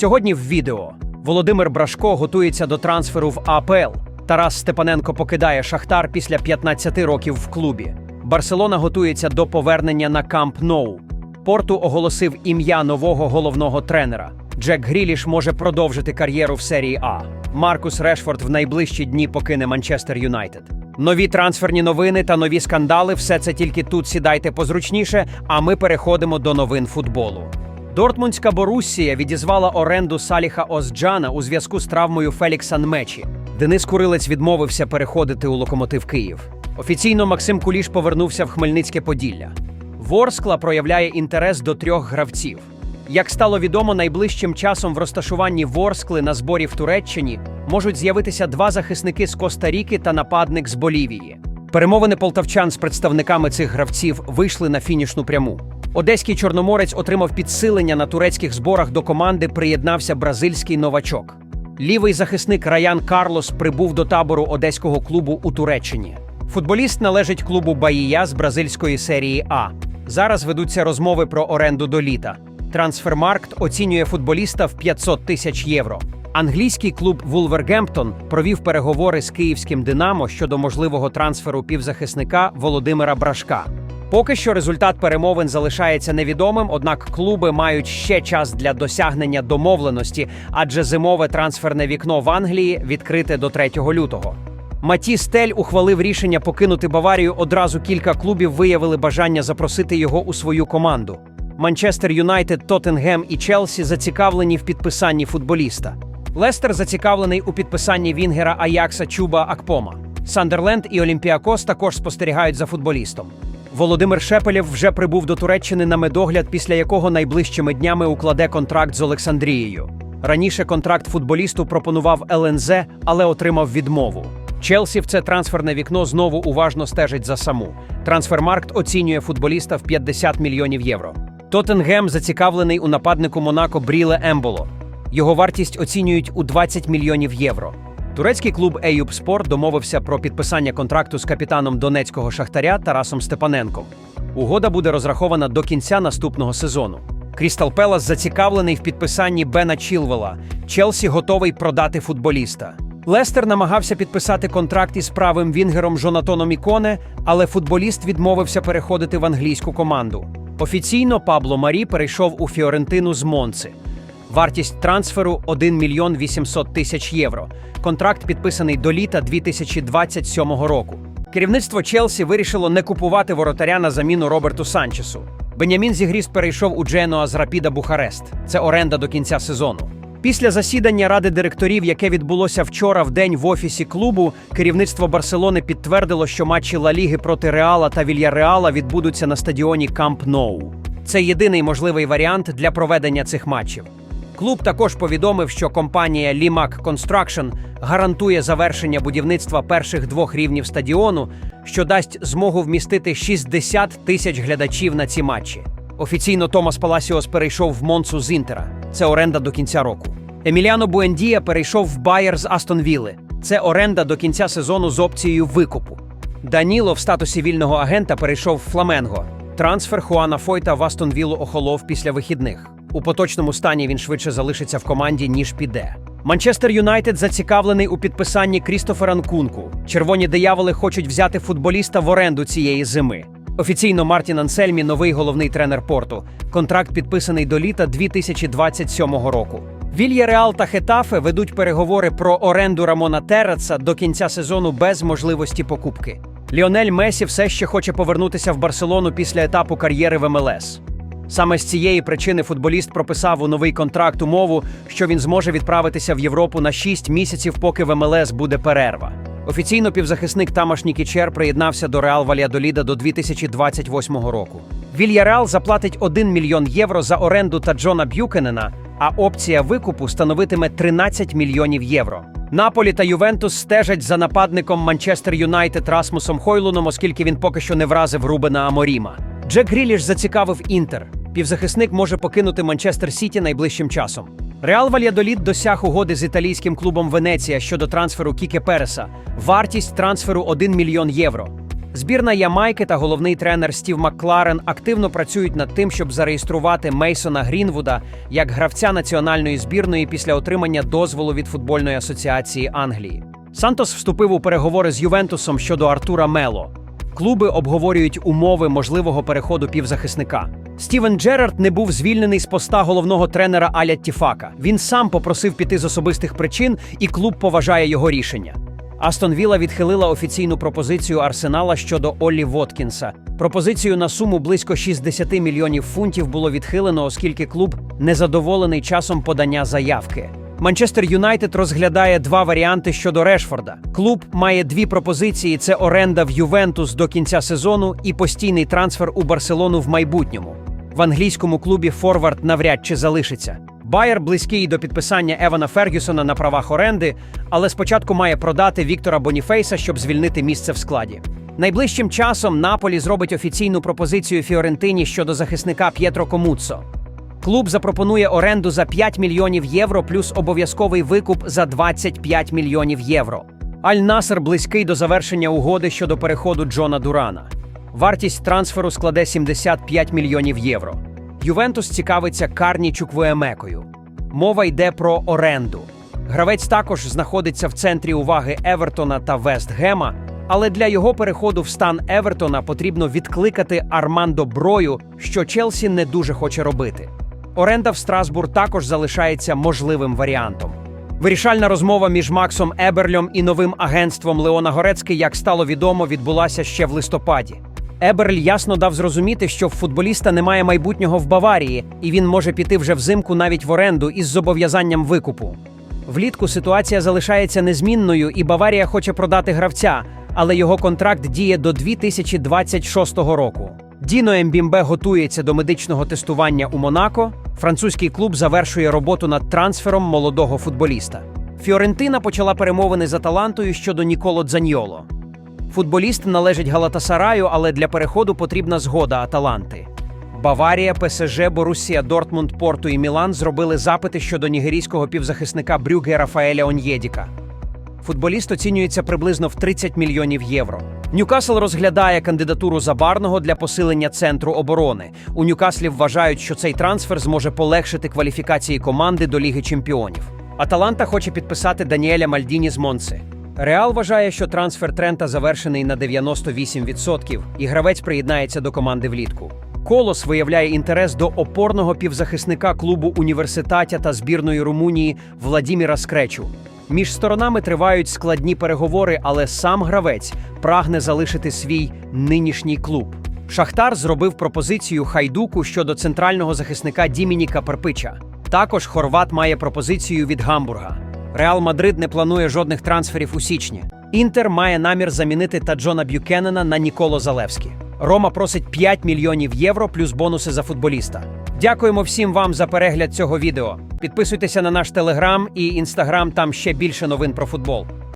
Сьогодні в відео Володимир Брашко готується до трансферу в АПЛ. Тарас Степаненко покидає Шахтар після 15 років в клубі. Барселона готується до повернення на Камп Ноу. Порту оголосив ім'я нового головного тренера. Джек Гріліш може продовжити кар'єру в серії А. Маркус Решфорд в найближчі дні покине Манчестер Юнайтед. Нові трансферні новини та нові скандали все це тільки тут сідайте позручніше, а ми переходимо до новин футболу. Дортмундська Боруссія відізвала оренду Саліха Озджана у зв'язку з травмою Фелікса Нмечі. Денис Курилець відмовився переходити у локомотив Київ. Офіційно Максим Куліш повернувся в Хмельницьке Поділля. Ворскла проявляє інтерес до трьох гравців. Як стало відомо, найближчим часом в розташуванні Ворскли на зборі в Туреччині можуть з'явитися два захисники з Коста-Ріки та нападник з Болівії. Перемовини полтавчан з представниками цих гравців вийшли на фінішну пряму. Одеський чорноморець отримав підсилення на турецьких зборах до команди. Приєднався бразильський новачок. Лівий захисник Раян Карлос прибув до табору одеського клубу у Туреччині. Футболіст належить клубу Баїя з бразильської серії А. Зараз ведуться розмови про оренду до літа. Трансфермаркт оцінює футболіста в 500 тисяч євро. Англійський клуб Вулвергемптон провів переговори з київським Динамо щодо можливого трансферу півзахисника Володимира Брашка. Поки що результат перемовин залишається невідомим, однак клуби мають ще час для досягнення домовленості, адже зимове трансферне вікно в Англії відкрите до 3 лютого. Маті Стель ухвалив рішення покинути Баварію. Одразу кілька клубів виявили бажання запросити його у свою команду. Манчестер Юнайтед, Тоттенгем і Челсі зацікавлені в підписанні футболіста. Лестер зацікавлений у підписанні Вінгера Аякса Чуба Акпома. Сандерленд і Олімпіакос також спостерігають за футболістом. Володимир Шепелєв вже прибув до Туреччини на медогляд, після якого найближчими днями укладе контракт з Олександрією. Раніше контракт футболісту пропонував ЛНЗ, але отримав відмову. Челсі в це трансферне вікно знову уважно стежить за саму. Трансфермаркт оцінює футболіста в 50 мільйонів євро. Тоттенгем зацікавлений у нападнику Монако Бріле Емболо. Його вартість оцінюють у 20 мільйонів євро. Турецький клуб Еюб Спорт домовився про підписання контракту з капітаном донецького шахтаря Тарасом Степаненком. Угода буде розрахована до кінця наступного сезону. Крістал Пелас зацікавлений в підписанні Бена Чілвела. Челсі готовий продати футболіста. Лестер намагався підписати контракт із правим вінгером Жонатоном Іконе, але футболіст відмовився переходити в англійську команду. Офіційно Пабло Марі перейшов у Фіорентину з Монци. Вартість трансферу 1 мільйон 800 тисяч євро. Контракт підписаний до літа 2027 року. Керівництво Челсі вирішило не купувати воротаря на заміну Роберту Санчесу. Бенямін Зігріст перейшов у Дженуа з Рапіда Бухарест. Це оренда до кінця сезону. Після засідання ради директорів, яке відбулося вчора в день в офісі клубу, керівництво Барселони підтвердило, що матчі Ла Ліги проти Реала та Вільяреала відбудуться на стадіоні Камп Ноу. Це єдиний можливий варіант для проведення цих матчів. Клуб також повідомив, що компанія Limac Construction гарантує завершення будівництва перших двох рівнів стадіону, що дасть змогу вмістити 60 тисяч глядачів на ці матчі. Офіційно Томас Паласіос перейшов в Монцу з Інтера. Це оренда до кінця року. Еміліано Буендія перейшов в Байер з Астон Вілли. Це оренда до кінця сезону з опцією викупу. Даніло в статусі вільного агента перейшов в Фламенго. Трансфер Хуана Фойта в Астон Віллу охолов після вихідних. У поточному стані він швидше залишиться в команді, ніж піде. Манчестер Юнайтед зацікавлений у підписанні Крістофера Нкунку. Червоні дияволи хочуть взяти футболіста в оренду цієї зими. Офіційно Мартін Ансельмі новий головний тренер порту. Контракт підписаний до літа 2027 року. Вільяреал та Хетафе ведуть переговори про оренду Рамона Тереца до кінця сезону без можливості покупки. Ліонель Месі все ще хоче повернутися в Барселону після етапу кар'єри в МЛС. Саме з цієї причини футболіст прописав у новий контракт умову, що він зможе відправитися в Європу на 6 місяців, поки в МЛС буде перерва. Офіційно півзахисник Тамаш Нікічер приєднався до Реал Вальядоліда до 2028 року. Вільяреал заплатить 1 мільйон євро за оренду та Джона Б'юкенена, а опція викупу становитиме 13 мільйонів євро. Наполі та Ювентус стежать за нападником Манчестер Юнайтед Расмусом Хойлуном, оскільки він поки що не вразив Рубена Аморіма. Джек Гріліш зацікавив Інтер. Півзахисник може покинути Манчестер Сіті найближчим часом. Реал Вальядоліт досяг угоди з італійським клубом Венеція щодо трансферу Кіке Переса. Вартість трансферу 1 мільйон євро. Збірна Ямайки та головний тренер Стів Маккларен активно працюють над тим, щоб зареєструвати Мейсона Грінвуда як гравця національної збірної після отримання дозволу від футбольної асоціації Англії. Сантос вступив у переговори з Ювентусом щодо Артура Мело. Клуби обговорюють умови можливого переходу півзахисника. Стівен Джерард не був звільнений з поста головного тренера Аля Тіфака. Він сам попросив піти з особистих причин, і клуб поважає його рішення. Астон Вілла відхилила офіційну пропозицію Арсенала щодо Оллі Воткінса. Пропозицію на суму близько 60 мільйонів фунтів було відхилено, оскільки клуб незадоволений часом подання заявки. Манчестер Юнайтед розглядає два варіанти щодо Решфорда. Клуб має дві пропозиції: це оренда в Ювентус до кінця сезону і постійний трансфер у Барселону в майбутньому. В англійському клубі Форвард навряд чи залишиться. Байер близький до підписання Евана Фергюсона на правах оренди, але спочатку має продати Віктора Боніфейса, щоб звільнити місце в складі. Найближчим часом Наполі зробить офіційну пропозицію Фіорентині щодо захисника П'єтро Комуццо. Клуб запропонує оренду за 5 мільйонів євро плюс обов'язковий викуп за 25 мільйонів євро. Аль-Насер близький до завершення угоди щодо переходу Джона Дурана. Вартість трансферу складе 75 мільйонів євро. Ювентус цікавиться Карні Чуквуемекою. Мова йде про оренду. Гравець також знаходиться в центрі уваги Евертона та Вестгема, але для його переходу в стан Евертона потрібно відкликати Армандо Брою, що Челсі не дуже хоче робити. Оренда в Страсбур також залишається можливим варіантом. Вирішальна розмова між Максом Еберлем і новим агентством Леона Горецький, як стало відомо, відбулася ще в листопаді. Еберль ясно дав зрозуміти, що в футболіста немає майбутнього в Баварії, і він може піти вже взимку навіть в оренду із зобов'язанням викупу. Влітку ситуація залишається незмінною, і Баварія хоче продати гравця, але його контракт діє до 2026 року. Діно Ембімбе готується до медичного тестування у Монако. Французький клуб завершує роботу над трансфером молодого футболіста. Фіорентина почала перемовини з Аталантою щодо Ніколо Дзаньйоло. Футболіст належить Галатасараю, але для переходу потрібна згода Аталанти. Баварія, ПСЖ, Борусія, Дортмунд, Порту і Мілан зробили запити щодо нігерійського півзахисника Брюге Рафаеля Онєдіка. Футболіст оцінюється приблизно в 30 мільйонів євро. Ньюкасл розглядає кандидатуру Забарного для посилення центру оборони. У Ньюкаслі вважають, що цей трансфер зможе полегшити кваліфікації команди до Ліги Чемпіонів. Аталанта хоче підписати Даніеля Мальдіні з Монци. Реал вважає, що трансфер Трента завершений на 98%, і гравець приєднається до команди влітку. Колос виявляє інтерес до опорного півзахисника клубу університатя та збірної Румунії Владіміра Скречу. Між сторонами тривають складні переговори, але сам гравець прагне залишити свій нинішній клуб. Шахтар зробив пропозицію хайдуку щодо центрального захисника Дімініка Перпича. Також Хорват має пропозицію від Гамбурга. Реал Мадрид не планує жодних трансферів у січні. Інтер має намір замінити Таджона Б'юкенена на Ніколо Залевський. Рома просить 5 мільйонів євро плюс бонуси за футболіста. Дякуємо всім вам за перегляд цього відео. Підписуйтеся на наш телеграм і інстаграм, там ще більше новин про футбол.